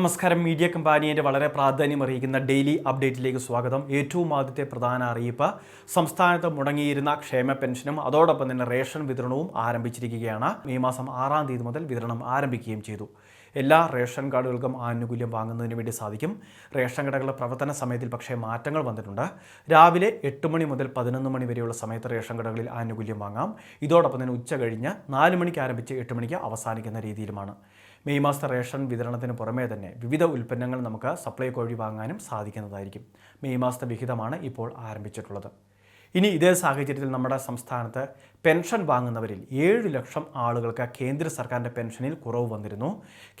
നമസ്കാരം. മീഡിയ കമ്പാനിയുടെ വളരെ പ്രാധാന്യം അറിയിക്കുന്ന ഡെയിലി അപ്ഡേറ്റിലേക്ക് സ്വാഗതം. ഏറ്റവും ആദ്യത്തെ പ്രധാന അറിയിപ്പ് സംസ്ഥാനത്ത് മുടങ്ങിയിരുന്ന ക്ഷേമ പെൻഷനും അതോടൊപ്പം തന്നെ റേഷൻ വിതരണവും ആരംഭിച്ചിരിക്കുകയാണ്. മെയ് മാസം ആറാം തീയതി മുതൽ വിതരണം ആരംഭിക്കുകയും ചെയ്തു. എല്ലാ റേഷൻ കാർഡുകൾക്കും ആനുകൂല്യം വാങ്ങുന്നതിന് വേണ്ടി സാധിക്കും. റേഷൻ കടകളുടെ പ്രവർത്തന സമയത്തിൽ പക്ഷേ മാറ്റങ്ങൾ വന്നിട്ടുണ്ട്. രാവിലെ എട്ട് മണി മുതൽ പതിനൊന്ന് മണി വരെയുള്ള സമയത്ത് റേഷൻ കടകളിൽ ആനുകൂല്യം വാങ്ങാം. ഇതോടൊപ്പം തന്നെ ഉച്ച കഴിഞ്ഞ് നാല് മണിക്ക് ആരംഭിച്ച് എട്ട് മണിക്ക് അവസാനിക്കുന്ന രീതിയിലുമാണ്. മെയ് മാസത്തെ റേഷൻ വിതരണത്തിന് പുറമേ തന്നെ വിവിധ ഉൽപ്പന്നങ്ങൾ നമുക്ക് സപ്ലൈകോ വഴി വാങ്ങാനും സാധിക്കുന്നതായിരിക്കും. മെയ് മാസത്തെ വിഹിതമാണ് ഇപ്പോൾ ആരംഭിച്ചിട്ടുള്ളത്. ഇനി ഇതേ സാഹചര്യത്തിൽ നമ്മുടെ സംസ്ഥാനത്ത് പെൻഷൻ വാങ്ങുന്നവരിൽ ഏഴ് ലക്ഷം ആളുകൾക്ക് കേന്ദ്ര സർക്കാരിന്റെ പെൻഷനിൽ കുറവ് വന്നിരുന്നു.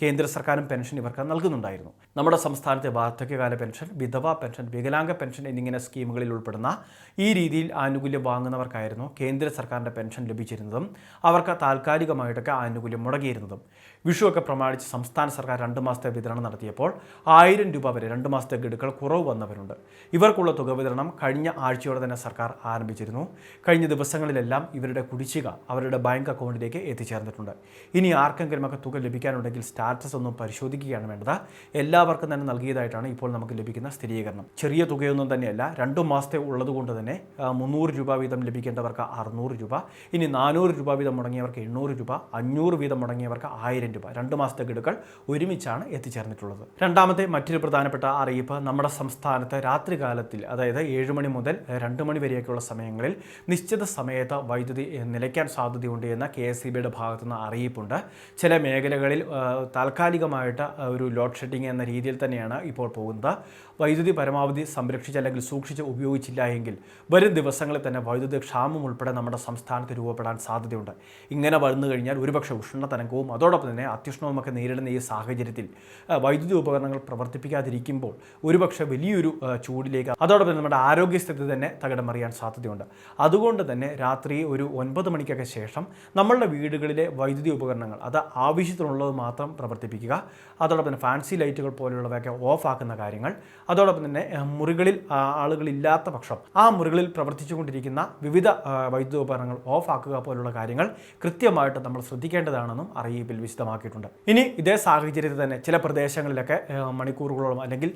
കേന്ദ്ര സർക്കാരും പെൻഷൻ ഇവർക്ക് നൽകുന്നുണ്ടായിരുന്നു. നമ്മുടെ സംസ്ഥാനത്തെ വാർദ്ധക്യകാല പെൻഷൻ വിധവ പെൻഷൻ വികലാംഗ പെൻഷൻ എന്നിങ്ങനെ സ്കീമുകളിൽ ഉൾപ്പെടുന്ന ഈ രീതിയിൽ ആനുകൂല്യം വാങ്ങുന്നവർക്കായിരുന്നു കേന്ദ്ര സർക്കാരിന്റെ പെൻഷൻ ലഭിച്ചിരുന്നതും അവർക്ക് താൽക്കാലികമായിട്ടൊക്കെ ആനുകൂല്യം മുടങ്ങിയിരുന്നതും. വിഷുവൊക്കെ പ്രമാണിച്ച് സംസ്ഥാന സർക്കാർ രണ്ട് മാസത്തെ വിതരണം നടത്തിയപ്പോൾ ആയിരം രൂപ വരെ രണ്ട് മാസത്തെ ഗഡുക്കൾ കുറവ് വന്നവരുണ്ട്. ഇവർക്കുള്ള തുക വിതരണം കഴിഞ്ഞ ആഴ്ചയോടെ തന്നെ സർക്കാർ ആരംഭിച്ചിരുന്നു. കഴിഞ്ഞ ദിവസങ്ങളിലെല്ലാം ഇവരുടെ കുടിശ്ശിക അവരുടെ ബാങ്ക് അക്കൗണ്ടിലേക്ക് എത്തിച്ചേർന്നിട്ടുണ്ട്. ഇനി ആർക്കെങ്കിലും ഒക്കെ തുക ലഭിക്കാനുണ്ടെങ്കിൽ സ്റ്റാറ്റസ് ഒന്നും പരിശോധിക്കുകയാണ് വേണ്ടത്. എല്ലാവർക്കും തന്നെ നൽകിയതായിട്ടാണ് ഇപ്പോൾ നമുക്ക് ലഭിക്കുന്ന സ്ഥിരീകരണം. ചെറിയ തുകയൊന്നും തന്നെയല്ല രണ്ടു മാസത്തെ ഉള്ളതുകൊണ്ട് തന്നെ മുന്നൂറ് രൂപ വീതം ലഭിക്കേണ്ടവർക്ക് അറുന്നൂറ് രൂപ ഇനി നാനൂറ് രൂപ വീതം മുടങ്ങിയവർക്ക് എണ്ണൂറ് രൂപ അഞ്ഞൂറ് വീതം മുടങ്ങിയവർക്ക് ആയിരം രൂപ രണ്ട് മാസത്തെ ഗഡുക്കൾ ഒരുമിച്ചാണ് എത്തിച്ചേർന്നിട്ടുള്ളത്. രണ്ടാമത്തെ മറ്റൊരു പ്രധാനപ്പെട്ട അറിയിപ്പ് നമ്മുടെ സംസ്ഥാനത്ത് രാത്രികാലത്തിൽ അതായത് ഏഴ് മണി മുതൽ രണ്ട് മണി വരെയൊക്കെയുള്ള സമയങ്ങളിൽ നിശ്ചിത സമയത്ത് വൈദ്യുതി നിലയ്ക്കാൻ സാധ്യതയുണ്ട് എന്ന കെ എസ് സി ബിയുടെ ഭാഗത്തുനിന്ന് അറിയിപ്പുണ്ട്. ചില മേഖലകളിൽ താൽക്കാലികമായിട്ട് ഒരു ലോഡ് ഷെഡിങ് എന്ന രീതിയിൽ തന്നെയാണ് ഇപ്പോൾ പോകുന്നത്. വൈദ്യുതി പരമാവധി സംരക്ഷിച്ച് അല്ലെങ്കിൽ സൂക്ഷിച്ച് ഉപയോഗിച്ചില്ല എങ്കിൽ വരും ദിവസങ്ങളിൽ തന്നെ വൈദ്യുതി ക്ഷാമം ഉൾപ്പെടെ നമ്മുടെ സംസ്ഥാനത്ത് രൂപപ്പെടാൻ സാധ്യതയുണ്ട്. ഇങ്ങനെ വന്നു കഴിഞ്ഞാൽ ഒരുപക്ഷെ ഉഷ്ണതരംഗവും അതോടൊപ്പം തന്നെ അത്യുഷ്ണവുമൊക്കെ നേരിടുന്ന ഈ സാഹചര്യത്തിൽ വൈദ്യുതി ഉപകരണങ്ങൾ പ്രവർത്തിപ്പിക്കാതിരിക്കുമ്പോൾ ഒരുപക്ഷെ വലിയൊരു ചൂടിലേക്ക് അതോടൊപ്പം നമ്മുടെ ആരോഗ്യസ്ഥിതി തന്നെ തകിടം മറിയാൻ സാധ്യതയുണ്ട്. അതുകൊണ്ട് തന്നെ രാത്രി ഒരു ഒൻപത് മണിക്കൊക്കെ ശേഷം നമ്മളുടെ വീടുകളിലെ വൈദ്യുതി ഉപകരണങ്ങൾ അത് ആവശ്യത്തിനുള്ളത് മാത്രം പ്രവർത്തിപ്പിക്കുക. അതോടൊപ്പം തന്നെ ഫാൻസി ലൈറ്റുകൾ പോലെയുള്ളവയൊക്കെ ഓഫ് ആക്കുന്ന കാര്യങ്ങൾ. അതോടൊപ്പം തന്നെ മുറികളിൽ ആളുകളില്ലാത്ത പക്ഷം ആ മുറികളിൽ പ്രവർത്തിച്ചുകൊണ്ടിരിക്കുന്ന വിവിധ വൈദ്യുതി ഉപകരണങ്ങൾ ഓഫ് ആക്കുക പോലുള്ള കാര്യങ്ങൾ കൃത്യമായിട്ട് നമ്മൾ ശ്രദ്ധിക്കേണ്ടതാണെന്നും അറിയിപ്പിൽ വിശദമാക്കിയിട്ടുണ്ട്. ഇനി ഇതേ സാഹചര്യത്തിൽ തന്നെ ചില പ്രദേശങ്ങളിലൊക്കെ മണിക്കൂറുകളോളം അല്ലെങ്കിൽ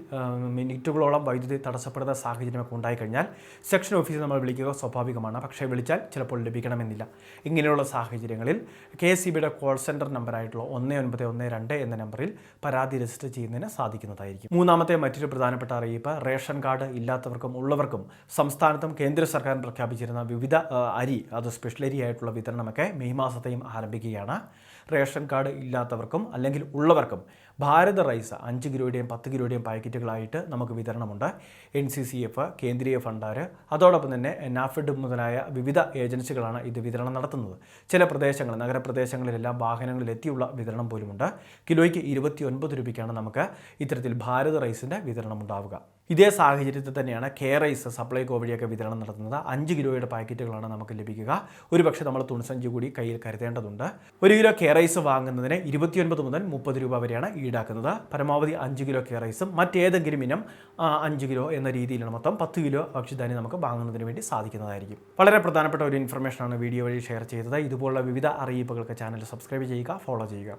മിനിറ്റുകളോളം വൈദ്യുതി തടസ്സപ്പെടുന്ന സാഹചര്യമൊക്കെ ഉണ്ടായിക്കഴിഞ്ഞാൽ സെക്ഷൻ ഓഫീസിൽ നമ്മൾ വിളിക്കുക സ്വാഭാവികമാണ്. പക്ഷേ വിളിച്ചാൽ ചിലപ്പോൾ ലഭിക്കണമെന്നില്ല. ഇങ്ങനെയുള്ള സാഹചര്യങ്ങളിൽ കെ എസ് സി ബിയുടെ കോൾ സെന്റർ നമ്പറായിട്ടുള്ള ഒന്ന് ഒൻപത് ഒന്ന് രണ്ട് എന്ന നമ്പറിൽ പരാതി രജിസ്റ്റർ ചെയ്യുന്നതിന് സാധിക്കുന്നതായിരിക്കും. മൂന്നാമത്തെ മറ്റൊരു പ്രധാനപ്പെട്ട അറിയിപ്പ് റേഷൻ കാർഡ് ഇല്ലാത്തവർക്കും ഉള്ളവർക്കും സംസ്ഥാനത്തും കേന്ദ്ര സർക്കാരും പ്രഖ്യാപിച്ചിരുന്ന വിവിധ അരി അത് സ്പെഷ്യൽ അരി ആയിട്ടുള്ള വിതരണമൊക്കെ മെയ് മാസത്തെയും ആരംഭിക്കുകയാണ്. റേഷൻ കാർഡ് ഇല്ലാത്തവർക്കും അല്ലെങ്കിൽ ഉള്ളവർക്കും ഭാരത റൈസ് അഞ്ച് കിലോയുടെയും പത്ത് കിലോയുടെയും പാക്കറ്റുകളായിട്ട് നമുക്ക് വിതരണമുണ്ട്. എൻ സി സി എഫ് കേന്ദ്രീയ ഫണ്ടാർ അതോടൊപ്പം തന്നെ നാഫിഡ് മുതലായ വിവിധ ഏജൻസികളാണ് ഇത് വിതരണം നടത്തുന്നത്. ചില പ്രദേശങ്ങൾ നഗരപ്രദേശങ്ങളിലെല്ലാം വാഹനങ്ങളിലെത്തിയുള്ള വിതരണം പോലുമുണ്ട്. കിലോയ്ക്ക് ഇരുപത്തി ഒൻപത് രൂപയ്ക്കാണ് നമുക്ക് ഇത്തരത്തിൽ ഭാരത് റൈസിന്റെ വിതരണം ഉണ്ടാവുക ഇതേ സാഹചര്യത്തിൽ തന്നെയാണ് കെ റൈസ് സപ്ലൈകോ വഴിയൊക്കെ വിതരണം നടത്തുന്നത്. അഞ്ച് കിലോയുടെ പാക്കറ്റുകളാണ് നമുക്ക് ലഭിക്കുക. ഒരുപക്ഷെ നമ്മൾ തുണിസഞ്ചി കൂടി കയ്യിൽ കരുതേണ്ടതുണ്ട്. ഒരു കിലോ കെ റൈസ് വാങ്ങുന്നതിന് ഇരുപത്തിയൊൻപത് മുതൽ മുപ്പത് രൂപ വരെയാണ് ഈടാക്കുന്നത്. പരമാവധി അഞ്ച് കിലോ കെ റൈസും മറ്റേതെങ്കിലും ഇനം അഞ്ച് കിലോ എന്ന രീതിയിലാണ് മൊത്തം പത്ത് കിലോ ഭക്ഷ്യധാന്യം നമുക്ക് വാങ്ങുന്നതിന് വേണ്ടി സാധിക്കുന്നതായിരിക്കും. വളരെ പ്രധാനപ്പെട്ട ഒരു ഇൻഫർമേഷനാണ് വീഡിയോ വഴി ഷെയർ ചെയ്തത്. ഇതുപോലുള്ള വിവിധ അറിയിപ്പുകൾക്ക് ചാനൽ സബ്സ്ക്രൈബ് ചെയ്യുക ഫോളോ ചെയ്യുക.